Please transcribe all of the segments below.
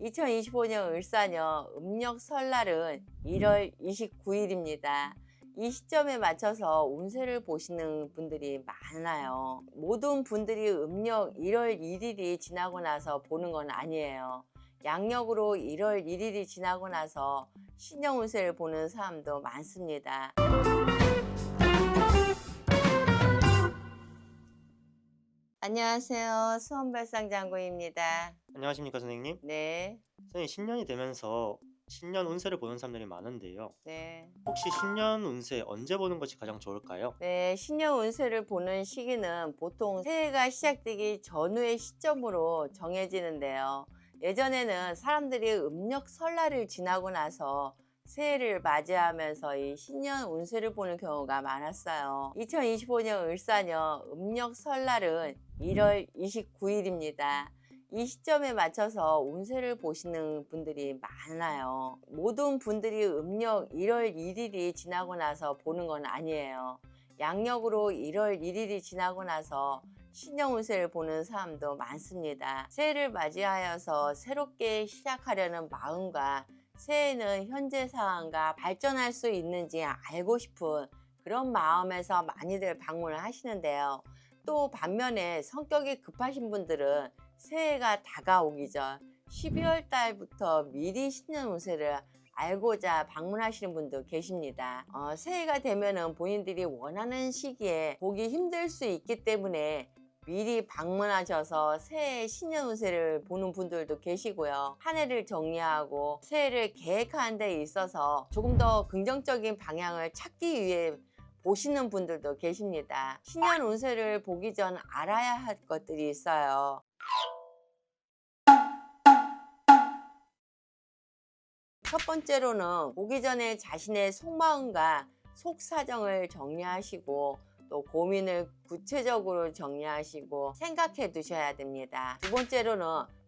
2025년 을사년 음력 설날은 1월 29일입니다. 이 시점에 맞춰서 운세를 보시는 분들이 많아요. 모든 분들이 음력 1월 1일이 지나고 나서 보는 건 아니에요. 양력으로 1월 1일이 지나고 나서 신년 운세를 보는 사람도 많습니다. 안녕하세요. 수원발상 장군입니다. 안녕하십니까 선생님? 네, 선생님 신년이 되면서 신년 운세를 보는 사람들이 많은데요. 네. 혹시 신년 운세 언제 보는 것이 가장 좋을까요? 네, 신년 운세를 보는 시기는 보통 새해가 시작되기 전후의 시점으로 정해지는데요. 예전에는 사람들이 음력 설날을 지나고 나서 새해를 맞이하면서 이 신년 운세를 보는 경우가 많았어요. 2025년 을사년 음력 설날은 1월 29일입니다. 이 시점에 맞춰서 운세를 보시는 분들이 많아요. 모든 분들이 음력 1월 1일이 지나고 나서 보는 건 아니에요. 양력으로 1월 1일이 지나고 나서 신년 운세를 보는 사람도 많습니다. 새해를 맞이하여서 새롭게 시작하려는 마음과 새해는 현재 상황과 발전할 수 있는지 알고 싶은 그런 마음에서 많이들 방문을 하시는데요. 또 반면에 성격이 급하신 분들은 새해가 다가오기 전 12월 달부터 미리 신년 운세를 알고자 방문하시는 분도 계십니다. 어, 새해가 되면은 본인들이 원하는 시기에 보기 힘들 수 있기 때문에 미리 방문하셔서 새해 신년 운세를 보는 분들도 계시고요. 한 해를 정리하고 새해를 계획하는 데 있어서 조금 더 긍정적인 방향을 찾기 위해 보시는 분들도 계십니다. 신년 운세를 보기 전 알아야 할 것들이 있어요. 첫 번째로는 보기 전에 자신의 속마음과 속사정을 정리하시고 또 고민을 구체적으로 정리하시고 생각해 두셔야 됩니다. 두 번째로는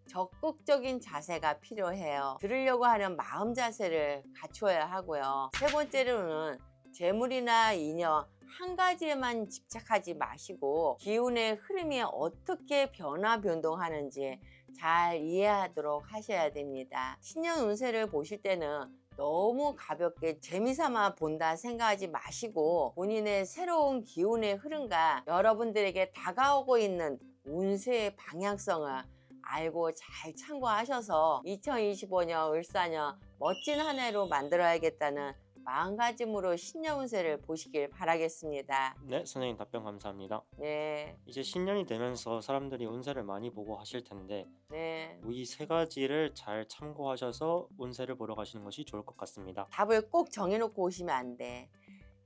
적극적인 자세가 필요해요. 들으려고 하는 마음 자세를 갖춰야 하고요. 세 번째로는 재물이나 인연 한 가지에만 집착하지 마시고 기운의 흐름이 어떻게 변화 변동하는지 잘 이해하도록 하셔야 됩니다. 신년 운세를 보실 때는 너무 가볍게 재미삼아 본다 생각하지 마시고 본인의 새로운 기운의 흐름과 여러분들에게 다가오고 있는 운세의 방향성을 알고 잘 참고하셔서 2025년 을사년 멋진 한 해로 만들어야겠다는 마음가짐으로 신년 운세를 보시길 바라겠습니다. 네, 선생님 답변 감사합니다. 네, 이제 신년이 되면서 사람들이 운세를 많이 보고 하실 텐데 네. 이 세 가지를 잘 참고하셔서 운세를 보러 가시는 것이 좋을 것 같습니다. 답을 꼭 정해놓고 오시면 안 돼.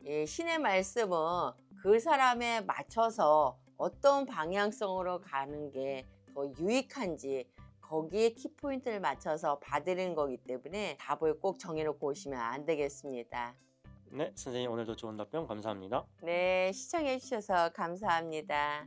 이 신의 말씀은 그 사람에 맞춰서 어떤 방향성으로 가는 게 더 유익한지 거기에 키포인트를 맞춰서 받으는 거기 때문에 답을 꼭 정해놓고 오시면 안 되겠습니다. 네, 선생님 오늘도 좋은 답변 감사합니다. 네, 시청해주셔서 감사합니다.